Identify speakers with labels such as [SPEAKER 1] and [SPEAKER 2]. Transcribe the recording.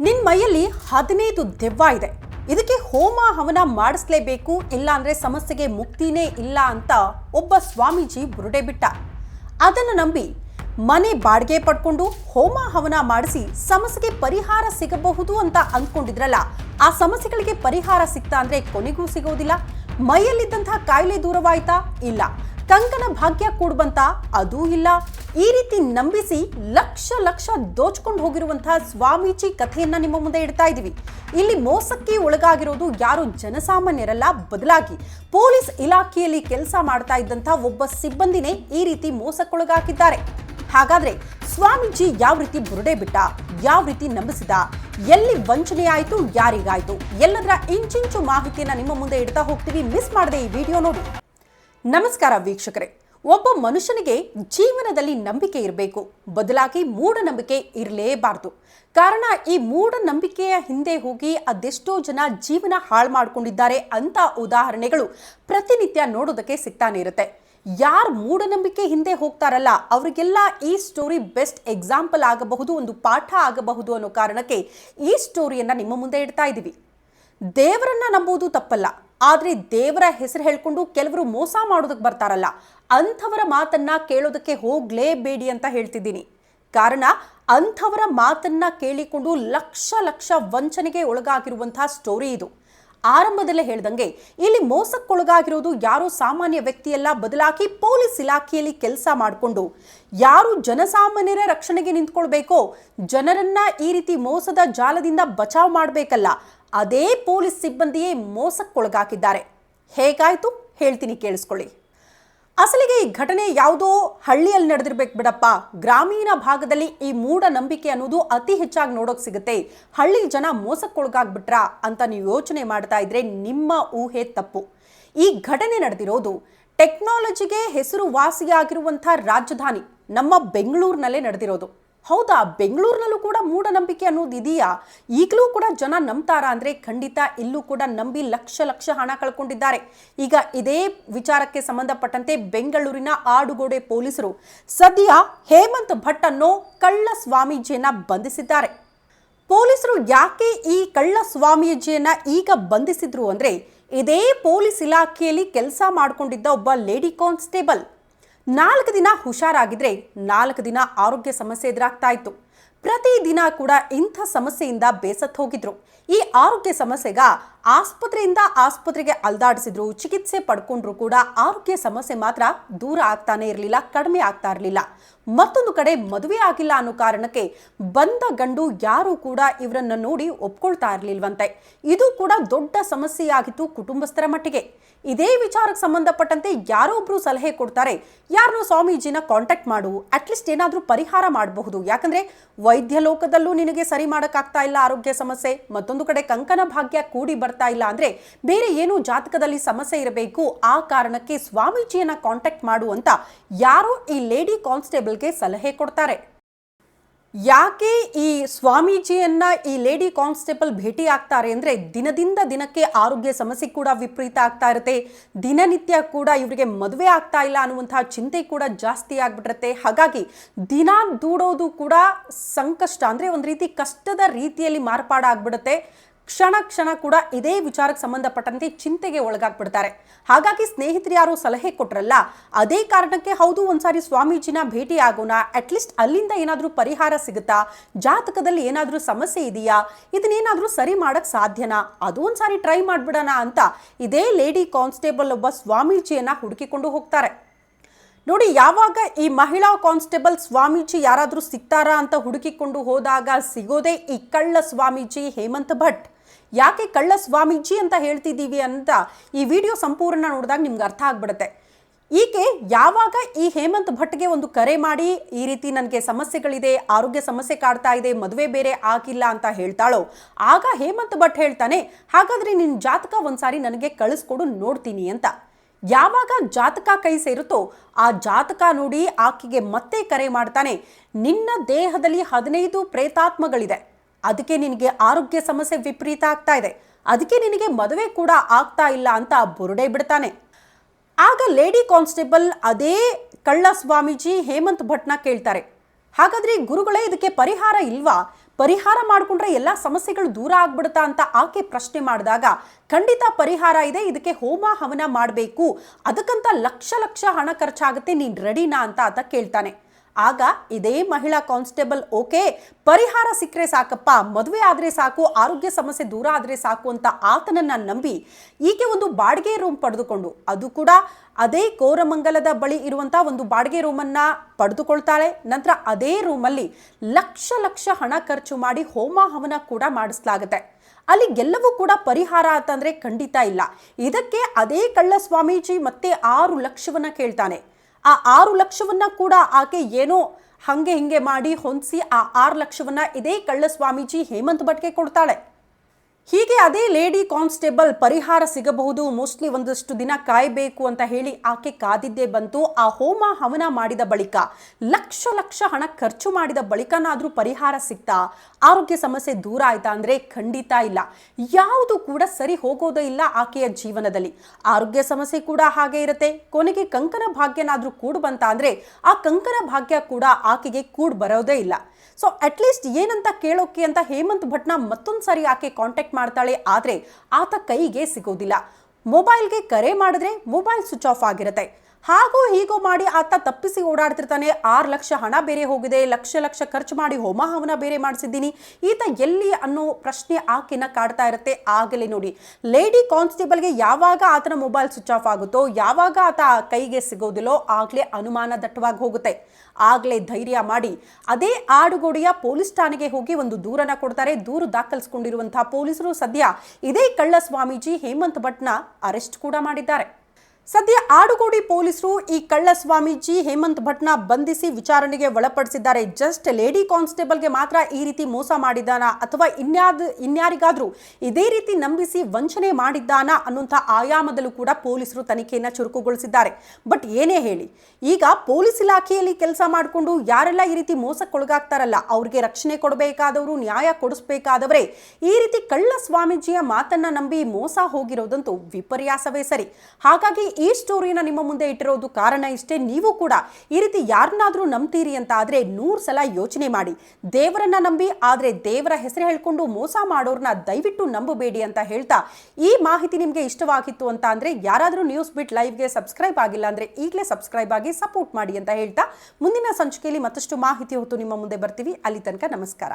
[SPEAKER 1] ನಿನ್ ಮೈಯಲ್ಲಿ ಹದಿನೈದು ದೆವ್ವ ಇದೆ. ಇದಕ್ಕೆ ಹೋಮ ಹವನ ಮಾಡಿಸ್ಲೇಬೇಕು, ಇಲ್ಲಾಂದ್ರೆ ಸಮಸ್ಯೆಗೆ ಮುಕ್ತಿನೇ ಇಲ್ಲ ಅಂತ ಒಬ್ಬ ಸ್ವಾಮೀಜಿ ಬುರುಡೆ ಬಿಟ್ಟ. ಅದನ್ನು ನಂಬಿ ಮನೆ ಬಾಡಿಗೆ ಪಡ್ಕೊಂಡು ಹೋಮ ಹವನ ಮಾಡಿಸಿ ಸಮಸ್ಯೆಗೆ ಪರಿಹಾರ ಸಿಗಬಹುದು ಅಂತ ಅಂದ್ಕೊಂಡಿದ್ರಲ್ಲ ಆ ಸಮಸ್ಯೆಗಳಿಗೆ ಪರಿಹಾರ ಸಿಗ್ತಾ ಅಂದ್ರೆ ಕೊನೆಗೂ ಸಿಗೋದಿಲ್ಲ. ಮೈಯಲ್ಲಿದ್ದಂತಹ ಕಾಯಿಲೆ ದೂರವಾಯ್ತಾ? ಇಲ್ಲ. ಕಂಕನ ಭಾಗ್ಯ ಕೂಡುವಂತ ಅದೂ ಇಲ್ಲ. ಈ ರೀತಿ ನಂಬಿಸಿ ಲಕ್ಷ ಲಕ್ಷ ದೋಚ್ಕೊಂಡು ಹೋಗಿರುವಂತಹ ಸ್ವಾಮೀಜಿ ಕಥೆಯನ್ನ ನಿಮ್ಮ ಮುಂದೆ ಇಡ್ತಾ ಇದ್ದೀವಿ ಇಲ್ಲಿ ಮೋಸಕ್ಕೆ ಒಳಗಾಗಿರೋದು ಯಾರು ಜನಸಾಮಾನ್ಯರಲ್ಲ, ಬದಲಾಗಿ ಪೊಲೀಸ್ ಇಲಾಖೆಯಲ್ಲಿ ಕೆಲಸ ಮಾಡ್ತಾ ಇದ್ದಂತಹ ಒಬ್ಬ ಸಿಬ್ಬಂದಿನೇ ಈ ರೀತಿ ಮೋಸಕ್ಕೊಳಗಾಕಿದ್ದಾರೆ. ಹಾಗಾದ್ರೆ ಸ್ವಾಮೀಜಿ ಯಾವ ರೀತಿ ಬುರುಡೆ ಬಿಟ್ಟ, ಯಾವ ರೀತಿ ನಂಬಿಸಿದ, ಎಲ್ಲಿ ವಂಚನೆ ಆಯ್ತು, ಯಾರಿಗಾಯ್ತು, ಎಲ್ಲದರ ಇಂಚಿಂಚು ಮಾಹಿತಿಯನ್ನ ನಿಮ್ಮ ಮುಂದೆ ಇಡ್ತಾ ಹೋಗ್ತೀವಿ. ಮಿಸ್ ಮಾಡದೆ ಈ ವಿಡಿಯೋ ನೋಡಿ. ನಮಸ್ಕಾರ ವೀಕ್ಷಕರೇ. ಒಬ್ಬ ಮನುಷ್ಯನಿಗೆ ಜೀವನದಲ್ಲಿ ನಂಬಿಕೆ ಇರಬೇಕು. ಬದಲಾಗಿ ಮೂಢನಂಬಿಕೆ ಇರಲೇಬಾರದು. ಕಾರಣ ಈ ಮೂಢನಂಬಿಕೆಯ ಹಿಂದೆ ಹೋಗಿ ಅದೆಷ್ಟೋ ಜನ ಜೀವನ ಹಾಳು ಮಾಡಿಕೊಂಡಿದ್ದಾರೆ ಅಂತ ಉದಾಹರಣೆಗಳು ಪ್ರತಿನಿತ್ಯ ನೋಡೋದಕ್ಕೆ ಸಿಗ್ತಾನೆ ಇರುತ್ತೆ. ಯಾರು ಮೂಢನಂಬಿಕೆ ಹಿಂದೆ ಹೋಗ್ತಾರಲ್ಲ, ಅವರಿಗೆಲ್ಲ ಈ ಸ್ಟೋರಿ ಬೆಸ್ಟ್ ಎಕ್ಸಾಂಪಲ್ ಆಗಬಹುದು, ಒಂದು ಪಾಠ ಆಗಬಹುದು ಅನ್ನೋ ಕಾರಣಕ್ಕೆ ಈ ಸ್ಟೋರಿಯನ್ನ ನಿಮ್ಮ ಮುಂದೆ ಇಡ್ತಾ ಇದ್ದೀವಿ ದೇವರನ್ನ ನಂಬುವುದು ತಪ್ಪಲ್ಲ. ಆದ್ರೆ ದೇವರ ಹೆಸರು ಹೇಳ್ಕೊಂಡು ಕೆಲವರು ಮೋಸ ಮಾಡೋದಕ್ಕೆ ಬರ್ತಾರಲ್ಲ, ಅಂಥವರ ಮಾತನ್ನ ಕೇಳೋದಕ್ಕೆ ಹೋಗ್ಲೇಬೇಡಿ ಅಂತ ಹೇಳ್ತಿದ್ದೀನಿ. ಕಾರಣ, ಅಂಥವರ ಮಾತನ್ನ ಕೇಳಿಕೊಂಡು ಲಕ್ಷ ಲಕ್ಷ ವಂಚನೆಗೆ ಒಳಗಾಗಿರುವಂತಹ ಸ್ಟೋರಿ ಇದು. ಆರಂಭದಲ್ಲೇ ಹೇಳ್ದಂಗೆ, ಇಲ್ಲಿ ಮೋಸಕ್ಕೊಳಗಾಗಿರೋದು ಯಾರು ಸಾಮಾನ್ಯ ವ್ಯಕ್ತಿಯೆಲ್ಲ ಬದಲಾಗಿ ಪೊಲೀಸ್ ಇಲಾಖೆಯಲ್ಲಿ ಕೆಲಸ ಮಾಡಿಕೊಂಡು, ಯಾರು ಜನಸಾಮಾನ್ಯರ ರಕ್ಷಣೆಗೆ ನಿಂತ್ಕೊಳ್ಬೇಕೋ, ಜನರನ್ನ ಈ ರೀತಿ ಮೋಸದ ಜಾಲದಿಂದ ಬಚಾವ್ ಮಾಡಬೇಕಲ್ಲ ಅದೇ ಪೊಲೀಸ್ ಸಿಬ್ಬಂದಿಯೇ ಮೋಸಕ್ಕೊಳಗಾಕಿದ್ದಾರೆ ಹೇಗಾಯ್ತು? ಹೇಳ್ತೀನಿ ಕೇಳಿಸ್ಕೊಳ್ಳಿ. ಅಸಲಿಗೆ ಈ ಘಟನೆ ಯಾವುದೋ ಹಳ್ಳಿಯಲ್ಲಿ ನಡೆದಿರ್ಬೇಕು ಬಿಡಪ್ಪ. ಗ್ರಾಮೀಣ ಭಾಗದಲ್ಲಿ ಈ ಮೂಢನಂಬಿಕೆ ಅನ್ನೋದು ಅತಿ ಹೆಚ್ಚಾಗಿ ನೋಡೋಕೆ ಸಿಗುತ್ತೆ. ಹಳ್ಳಿ ಜನ ಮೋಸಕ್ಕೊಳಗಾಗ್ಬಿಟ್ರಾ ಅಂತ ನೀವು ಯೋಚನೆ ಮಾಡ್ತಾ ಇದ್ರೆ ನಿಮ್ಮ ಊಹೆ ತಪ್ಪು. ಈ ಘಟನೆ ನಡೆದಿರೋದು ಟೆಕ್ನಾಲಜಿಗೆ ಹೆಸರುವಾಸಿಯಾಗಿರುವಂಥ ರಾಜಧಾನಿ ನಮ್ಮ ಬೆಂಗಳೂರಿನಲ್ಲೇ ನಡೆದಿರೋದು. ಹೌದಾ? ಬೆಂಗಳೂರಿನಲ್ಲೂ ಕೂಡ ಮೂಢನಂಬಿಕೆ ಅನ್ನೋದು ಇದೆಯಾ? ಈಗಲೂ ಕೂಡ ಜನ ನಂಬ್ತಾರಾ? ಅಂದರೆ ಖಂಡಿತ ಇಲ್ಲೂ ಕೂಡ ನಂಬಿ ಲಕ್ಷ ಲಕ್ಷ ಹಣ ಕಳ್ಕೊಂಡಿದ್ದಾರೆ. ಈಗ ಇದೇ ವಿಚಾರಕ್ಕೆ ಸಂಬಂಧಪಟ್ಟಂತೆ ಬೆಂಗಳೂರಿನ ಆಡುಗೋಡೆ ಪೊಲೀಸರು ಸದ್ಯ ಹೇಮಂತ್ ಭಟ್ ಅನ್ನೋ ಕಳ್ಳ ಸ್ವಾಮೀಜಿಯನ್ನ ಬಂಧಿಸಿದ್ದಾರೆ. ಪೊಲೀಸರು ಯಾಕೆ ಈ ಕಳ್ಳ ಸ್ವಾಮೀಜಿಯನ್ನ ಈಗ ಬಂಧಿಸಿದ್ರು ಅಂದರೆ ಇದೇ ಪೊಲೀಸ್ ಇಲಾಖೆಯಲ್ಲಿ ಕೆಲಸ ಮಾಡಿಕೊಂಡಿದ್ದ ಒಬ್ಬ ಲೇಡಿ ಕಾನ್ಸ್ಟೇಬಲ್. ನಾಲ್ಕು ದಿನ ಹುಷಾರಾಗಿದ್ರೆ ನಾಲ್ಕು ದಿನ ಆರೋಗ್ಯ ಸಮಸ್ಯೆ ಎದುರಾಗ್ತಾ ಇತ್ತು. ಪ್ರತಿದಿನ ಕೂಡ ಇಂಥ ಸಮಸ್ಯೆಯಿಂದ ಬೇಸತ್ತು ಹೋಗಿದ್ರು. ಈ ಆರೋಗ್ಯ ಸಮಸ್ಯೆಗ ಆಸ್ಪತ್ರೆಯಿಂದ ಆಸ್ಪತ್ರೆಗೆ ಅಲ್ದಾಡಿಸಿದ್ರು, ಚಿಕಿತ್ಸೆ ಪಡ್ಕೊಂಡ್ರು ಕೂಡ ಆರೋಗ್ಯ ಸಮಸ್ಯೆ ಮಾತ್ರ ದೂರ ಆಗ್ತಾನೆ ಇರಲಿಲ್ಲ, ಕಡಿಮೆ ಆಗ್ತಾ ಇರಲಿಲ್ಲ. ಮತ್ತೊಂದು ಕಡೆ ಮದುವೆ ಆಗಿಲ್ಲ ಅನ್ನೋ ಕಾರಣಕ್ಕೆ ಬಂದ ಗಂಡು ಯಾರು ಕೂಡ ಇವರನ್ನ ನೋಡಿ ಒಪ್ಕೊಳ್ತಾ ಇರಲಿಲ್ವಂತೆ. ಇದು ಕೂಡ ದೊಡ್ಡ ಸಮಸ್ಯೆಯಾಗಿತ್ತು ಕುಟುಂಬಸ್ಥರ ಮಟ್ಟಿಗೆ. ಇದೇ ವಿಚಾರಕ್ಕೆ ಸಂಬಂಧಪಟ್ಟಂತೆ ಯಾರೋ ಒಬ್ರು ಸಲಹೆ ಕೊಡ್ತಾರೆ. ಯಾರನ್ನೋ ಸ್ವಾಮೀಜಿನ ಕಾಂಟ್ಯಾಕ್ಟ್ ಮಾಡು. ಅಟ್ಲೀಸ್ಟ್ ಏನಾದರೂ ಪರಿಹಾರ ಮಾಡಬಹುದು. ಯಾಕಂದ್ರೆ ವೈದ್ಯ ಲೋಕದಲ್ಲೂ ನಿನಗೆ ಸರಿ ಮಾಡೋಕ್ಕಾಗ್ತಾ ಇಲ್ಲ ಆರೋಗ್ಯ ಸಮಸ್ಯೆ. ಮತ್ತೊಂದು ಕಡೆ ಕಂಕನ ಭಾಗ್ಯ ಕೂಡಿ ಬರ್ತಾ ಇಲ್ಲ ಅಂದ್ರೆ ಬೇರೆ ಏನು ಜಾತಕದಲ್ಲಿ ಸಮಸ್ಯೆ ಇರಬೇಕು. ಆ ಕಾರಣಕ್ಕೆ ಸ್ವಾಮೀಜಿಯನ್ನ ಕಾಂಟ್ಯಾಕ್ಟ್ ಮಾಡು ಅಂತ ಯಾರೋ ಈ ಲೇಡಿ ಕಾನ್ಸ್ಟೇಬಲ್ಗೆ ಸಲಹೆ ಕೊಡ್ತಾರೆ. ಯಾಕೆ ಈ ಸ್ವಾಮೀಜಿಯನ್ನ ಈ ಲೇಡಿ ಕಾನ್ಸ್ಟೇಬಲ್ ಭೇಟಿ ಆಗ್ತಾರೆ ಅಂದ್ರೆ ದಿನದಿಂದ ದಿನಕ್ಕೆ ಆರೋಗ್ಯ ಸಮಸ್ಯೆ ಕೂಡ ವಿಪರೀತ ಆಗ್ತಾ ಇರುತ್ತೆ. ದಿನನಿತ್ಯ ಕೂಡ ಇವರಿಗೆ ಮದುವೆ ಆಗ್ತಾ ಇಲ್ಲ ಅನ್ನುವಂತಹ ಚಿಂತೆ ಕೂಡ ಜಾಸ್ತಿ ಆಗ್ಬಿಟ್ಟಿರುತ್ತೆ. ಹಾಗಾಗಿ ದಿನ ದೂಡೋದು ಕೂಡ ಸಂಕಷ್ಟ. ಅಂದ್ರೆ ಒಂದು ರೀತಿ ಕಷ್ಟದ ರೀತಿಯಲ್ಲಿ ಮಾರ್ಪಾಡಾಗ್ಬಿಡುತ್ತೆ. ಕ್ಷಣ ಕ್ಷಣ ಕೂಡ ಇದೇ ವಿಚಾರಕ್ಕೆ ಸಂಬಂಧಪಟ್ಟಂತೆ ಚಿಂತೆಗೆ ಒಳಗಾಗ್ಬಿಡ್ತಾರೆ. ಹಾಗಾಗಿ ಸ್ನೇಹಿತರು ಯಾರು ಸಲಹೆ ಕೊಟ್ರಲ್ಲ, ಅದೇ ಕಾರಣಕ್ಕೆ ಹೌದು, ಒಂದ್ಸಾರಿ ಸ್ವಾಮೀಜಿನ ಭೇಟಿ ಆಗೋಣ ಅಟ್ಲೀಸ್ಟ್ ಅಲ್ಲಿಂದ ಏನಾದರೂ ಪರಿಹಾರ ಸಿಗುತ್ತಾ, ಜಾತಕದಲ್ಲಿ ಏನಾದರೂ ಸಮಸ್ಯೆ ಇದೆಯಾ, ಇದನ್ನೇನಾದರೂ ಸರಿ ಮಾಡಕ್ ಸಾಧ್ಯನಾ, ಅದು ಒಂದ್ಸಾರಿ ಟ್ರೈ ಮಾಡ್ಬಿಡೋಣ ಅಂತ ಇದೇ ಲೇಡಿ ಕಾನ್ಸ್ಟೇಬಲ್ ಒಬ್ಬ ಸ್ವಾಮೀಜಿಯನ್ನ ಹುಡುಕಿಕೊಂಡು ಹೋಗ್ತಾರೆ. ನೋಡಿ, ಯಾವಾಗ ಈ ಮಹಿಳಾ ಕಾನ್ಸ್ಟೇಬಲ್ ಸ್ವಾಮೀಜಿ ಯಾರಾದರೂ ಸಿಗ್ತಾರಾ ಅಂತ ಹುಡುಕಿಕೊಂಡು ಹೋದಾಗ ಸಿಗೋದೇ ಈ ಕಳ್ಳ ಸ್ವಾಮೀಜಿ ಹೇಮಂತ್ ಭಟ್. ಯಾಕೆ ಕಳ್ಳ ಸ್ವಾಮೀಜಿ ಅಂತ ಹೇಳ್ತಿದ್ದೀವಿ ಅಂತ ಈ ವಿಡಿಯೋ ಸಂಪೂರ್ಣ ನೋಡಿದಾಗ ನಿಮ್ಗೆ ಅರ್ಥ ಆಗ್ಬಿಡುತ್ತೆ. ಈಕೆ ಯಾವಾಗ ಈ ಹೇಮಂತ್ ಭಟ್ಗೆ ಒಂದು ಕರೆ ಮಾಡಿ, ಈ ರೀತಿ ನನಗೆ ಸಮಸ್ಯೆಗಳಿದೆ, ಆರೋಗ್ಯ ಸಮಸ್ಯೆ ಕಾಡ್ತಾ ಇದೆ, ಮದುವೆ ಬೇರೆ ಆಗಿಲ್ಲ ಅಂತ ಹೇಳ್ತಾಳೋ, ಆಗ ಹೇಮಂತ್ ಭಟ್ ಹೇಳ್ತಾನೆ, ಹಾಗಾದ್ರೆ ನಿನ್ನ ಜಾತಕ ಒಂದ್ಸಾರಿ ನನಗೆ ಕಳಿಸ್ಕೊಡು, ನೋಡ್ತೀನಿ ಅಂತ. ಯಾವಾಗ ಜಾತಕ ಕೈ ಸೇರುತ್ತೋ, ಆ ಜಾತಕ ನೋಡಿ ಆಕೆಗೆ ಮತ್ತೆ ಕರೆ ಮಾಡ್ತಾನೆ. ನಿನ್ನ ದೇಹದಲ್ಲಿ ಹದಿನೈದು ಪ್ರೇತಾತ್ಮಗಳಿದೆ. ಅದಕ್ಕೆ ನಿನಗೆ ಆರೋಗ್ಯ ಸಮಸ್ಯೆ ವಿಪರೀತ ಆಗ್ತಾ ಇದೆ. ಅದಕ್ಕೆ ನಿನಗೆ ಮದುವೆ ಕೂಡ ಆಗ್ತಾ ಇಲ್ಲ ಅಂತ ಬುರುಡೆ ಬಿಡ್ತಾನೆ. ಆಗ ಲೇಡಿ ಕಾನ್ಸ್ಟೇಬಲ್ ಅದೇ ಕಳ್ಳ ಸ್ವಾಮೀಜಿ ಹೇಮಂತ್ ಭಟ್ನ ಕೇಳ್ತಾರೆ. ಹಾಗಾದ್ರೆ ಗುರುಗಳೇ, ಇದಕ್ಕೆ ಪರಿಹಾರ ಇಲ್ವಾ? ಪರಿಹಾರ ಮಾಡಿಕೊಂಡ್ರೆ ಎಲ್ಲ ಸಮಸ್ಯೆಗಳು ದೂರ ಆಗ್ಬಿಡುತ್ತಾ ಅಂತ ಆಕೆ ಪ್ರಶ್ನೆ ಮಾಡಿದಾಗ, ಖಂಡಿತ ಪರಿಹಾರ ಇದೆ, ಇದಕ್ಕೆ ಹೋಮ ಹವನ ಮಾಡಬೇಕು. ಅದಕ್ಕಂತ ಲಕ್ಷ ಲಕ್ಷ ಹಣ ಖರ್ಚಾಗುತ್ತೆ, ನೀನು ರೆಡಿನಾ ಅಂತ ಆತ ಕೇಳ್ತಾನೆ. ಆಗ ಇದೇ ಮಹಿಳಾ ಕಾನ್ಸ್ಟೇಬಲ್ ಓಕೆ, ಪರಿಹಾರ ಸಿಕ್ಕರೆ ಸಾಕಪ್ಪ, ಮದುವೆ ಆದರೆ ಸಾಕು, ಆರೋಗ್ಯ ಸಮಸ್ಯೆ ದೂರ ಆದರೆ ಸಾಕು ಅಂತ ಆತನನ್ನ ನಂಬಿ ಈಕೆ ಒಂದು ಬಾಡಿಗೆ ರೂಮ್ ಪಡೆದುಕೊಂಡು ಅದು ಕೂಡ ಅದೇ ಕೋರಮಂಗಲದ ಬಳಿ ಇರುವಂಥ ಒಂದು ಬಾಡಿಗೆ ರೂಮನ್ನ ಪಡೆದುಕೊಳ್ತಾಳೆ. ನಂತರ ಅದೇ ರೂಮಲ್ಲಿ ಲಕ್ಷ ಲಕ್ಷ ಹಣ ಖರ್ಚು ಮಾಡಿ ಹೋಮ ಹವನ ಕೂಡ ಮಾಡಿಸಲಾಗುತ್ತೆ. ಅಲ್ಲಿ ಗೆಲ್ಲವೂ ಕೂಡ ಪರಿಹಾರ ಅಂತಂದ್ರೆ ಖಂಡಿತ ಇಲ್ಲ. ಇದಕ್ಕೆ ಅದೇ ಕಳ್ಳ ಸ್ವಾಮೀಜಿ ಮತ್ತೆ ಆರು ಲಕ್ಷವನ್ನ ಕೇಳ್ತಾನೆ. ಆ ಆರು ಲಕ್ಷವನ್ನ ಕೂಡ ಆಕೆ ಏನೋ ಹಂಗೆ ಹಿಂಗೆ ಮಾಡಿ ಹೊಂದಿಸಿ ಆ ಆರು ಲಕ್ಷವನ್ನ ಇದೇ ಕಳ್ಳ ಸ್ವಾಮೀಜಿ ಹೇಮಂತ್ ಭಟ್ಗೆ ಕೊಡ್ತಾಳೆ. ಹೀಗೆ ಅದೇ ಲೇಡಿ ಕಾನ್ಸ್ಟೇಬಲ್ ಪರಿಹಾರ ಸಿಗಬಹುದು. ಮೋಸ್ಟ್ಲಿ ಒಂದಷ್ಟು ದಿನ ಕಾಯಬೇಕು ಅಂತ ಹೇಳಿ ಆಕೆ ಕಾದಿದ್ದೇ ಬಂತು. ಆ ಹೋಮ ಹವನ ಮಾಡಿದ ಬಳಿಕ, ಲಕ್ಷ ಲಕ್ಷ ಹಣ ಖರ್ಚು ಮಾಡಿದ ಬಳಿಕನಾದರೂ ಪರಿಹಾರ ಸಿಗ್ತಾ? ಆರೋಗ್ಯ ಸಮಸ್ಯೆ ದೂರ ಆಯ್ತಾ ಅಂದ್ರೆ ಖಂಡಿತ ಇಲ್ಲ. ಯಾವುದು ಕೂಡ ಸರಿ ಹೋಗೋದೇ ಇಲ್ಲ ಆಕೆಯ ಜೀವನದಲ್ಲಿ. ಆರೋಗ್ಯ ಸಮಸ್ಯೆ ಕೂಡ ಹಾಗೆ ಇರುತ್ತೆ. ಕೊನೆಗೆ ಕಂಕನ ಭಾಗ್ಯನಾದ್ರೂ ಕೂಡು ಬಂತ ಅಂದ್ರೆ ಆ ಕಂಕನ ಭಾಗ್ಯ ಕೂಡ ಆಕೆಗೆ ಕೂಡ್ ಬರೋದೇ ಇಲ್ಲ. ಸೊ ಅಟ್ಲೀಸ್ಟ್ ಏನಂತ ಕೇಳೋಕೆ ಅಂತ ಹೇಮಂತ್ ಭಟ್ನ ಮತ್ತೊಂದು ಸಾರಿ ಆಕೆ ಕಾಂಟ್ಯಾಕ್ಟ್ ಮಾಡ್ತಾಳೆ ಆದರೆ ಆತ ಕೈಗೆ ಸಿಗೋದಿಲ್ಲ. ಮೊಬೈಲ್ಗೆ ಕರೆ ಮಾಡಿದ್ರೆ ಮೊಬೈಲ್ ಸ್ವಿಚ್ ಆಫ್ ಆಗಿರುತ್ತೆ. ಹಾಗೋ ಹೀಗೂ ಮಾಡಿ ಆತ ತಪ್ಪಿಸಿ ಓಡಾಡ್ತಿರ್ತಾನೆ. ಆರು ಲಕ್ಷ ಹಣ ಬೇರೆ ಹೋಗಿದೆ. ಲಕ್ಷ ಲಕ್ಷ ಖರ್ಚು ಮಾಡಿ ಹೋಮ ಹವನ ಬೇರೆ ಮಾಡಿಸಿದ್ದೀನಿ. ಈತ ಎಲ್ಲಿ ಅನ್ನೋ ಪ್ರಶ್ನೆ ಆಕೆನ ಕಾಡ್ತಾ ಇರುತ್ತೆ. ಆಗಲೇ ನೋಡಿ. ಲೇಡಿ ಕಾನ್ಸ್ಟೇಬಲ್ಗೆ ಯಾವಾಗ ಆತನ ಮೊಬೈಲ್ ಸ್ವಿಚ್ ಆಫ್ ಆಗುತ್ತೋ, ಯಾವಾಗ ಆತ ಕೈಗೆ ಸಿಗೋದಿಲ್ಲೋ, ಆಗಲೇ ಅನುಮಾನ ದಟ್ಟವಾಗಿ ಹೋಗುತ್ತೆ. ಆಗಲೇ ಧೈರ್ಯ ಮಾಡಿ ಅದೇ ಆಡುಗೋಡಿಯ ಪೊಲೀಸ್ ಠಾಣೆಗೆ ಹೋಗಿ ಒಂದು ದೂರನ ಕೊಡ್ತಾರೆ. ದೂರು ದಾಖಲಿಸಿಕೊಂಡಿರುವಂತಹ ಪೊಲೀಸರು ಸದ್ಯ ಇದೇ ಕಳ್ಳ ಸ್ವಾಮೀಜಿ ಹೇಮಂತ್ ಭಟ್ನ ಅರೆಸ್ಟ್ ಕೂಡ ಮಾಡಿದ್ದಾರೆ. ಸದ್ಯ ಆಡುಗೋಡಿ ಪೊಲೀಸರು ಈ ಕಳ್ಳ ಸ್ವಾಮೀಜಿ ಹೇಮಂತ್ ಭಟ್ನ ಬಂಧಿಸಿ ವಿಚಾರಣೆಗೆ ಒಳಪಡಿಸಿದ್ದಾರೆ. ಜಸ್ಟ್ ಲೇಡಿ ಕಾನ್ಸ್ಟೇಬಲ್ಗೆ ಮಾತ್ರ ಈ ರೀತಿ ಮೋಸ ಮಾಡಿದ್ದಾನಾ ಅಥವಾ ಇನ್ಯಾದ, ಇನ್ಯಾರಿಗಾದರೂ ಇದೇ ರೀತಿ ನಂಬಿಸಿ ವಂಚನೆ ಮಾಡಿದ್ದಾನಾ ಅನ್ನುವಂಥ ಆಯಾಮದಲ್ಲೂ ಕೂಡ ಪೊಲೀಸರು ತನಿಖೆಯನ್ನು ಚುರುಕುಗೊಳಿಸಿದ್ದಾರೆ. ಬಟ್ ಏನೇ ಹೇಳಿ, ಈಗ ಪೊಲೀಸ್ ಇಲಾಖೆಯಲ್ಲಿ ಕೆಲಸ ಮಾಡಿಕೊಂಡು ಯಾರೆಲ್ಲ ಈ ರೀತಿ ಮೋಸಕ್ಕೊಳಗಾಗ್ತಾರಲ್ಲ, ಅವ್ರಿಗೆ ರಕ್ಷಣೆ ಕೊಡಬೇಕಾದವರು, ನ್ಯಾಯ ಕೊಡಿಸ್ಬೇಕಾದವರೇ ಈ ರೀತಿ ಕಳ್ಳ ಸ್ವಾಮೀಜಿಯ ಮಾತನ್ನ ನಂಬಿ ಮೋಸ ಹೋಗಿರೋದಂತೂ ವಿಪರ್ಯಾಸವೇ ಸರಿ. ಹಾಗಾಗಿ ಈ ಸ್ಟೋರಿನ ನಿಮ್ಮ ಮುಂದೆ ಇಟ್ಟಿರೋದು ಕಾರಣ ಇಷ್ಟೇ. ನೀವು ಕೂಡ ಈ ರೀತಿ ಯಾರನ್ನಾದ್ರೂ ನಂಬ್ತೀರಿ ಅಂತ ಆದ್ರೆ ನೂರು ಸಲ ಯೋಚನೆ ಮಾಡಿ. ದೇವರನ್ನ ನಂಬಿ, ಆದ್ರೆ ದೇವರ ಹೆಸರು ಹೇಳ್ಕೊಂಡು ಮೋಸ ಮಾಡೋರ್ನ ದಯವಿಟ್ಟು ನಂಬಬೇಡಿ ಅಂತ ಹೇಳ್ತಾ ಈ ಮಾಹಿತಿ ನಿಮಗೆ ಇಷ್ಟವಾಗಿತ್ತು ಅಂತ ಅಂದರೆ ಯಾರಾದರೂ ನ್ಯೂಸ್ ಬಿಟ್ ಲೈವ್ಗೆ ಸಬ್ಸ್ಕ್ರೈಬ್ ಆಗಿಲ್ಲ ಅಂದ್ರೆ ಈಗಲೇ ಸಬ್ಸ್ಕ್ರೈಬ್ ಆಗಿ ಸಪೋರ್ಟ್ ಮಾಡಿ ಅಂತ ಹೇಳ್ತಾ ಮುಂದಿನ ಸಂಚಿಕೆಯಲ್ಲಿ ಮತ್ತಷ್ಟು ಮಾಹಿತಿ ಹೊತ್ತು ನಿಮ್ಮ ಮುಂದೆ ಬರ್ತೀವಿ. ಅಲ್ಲಿ ತನಕ ನಮಸ್ಕಾರ.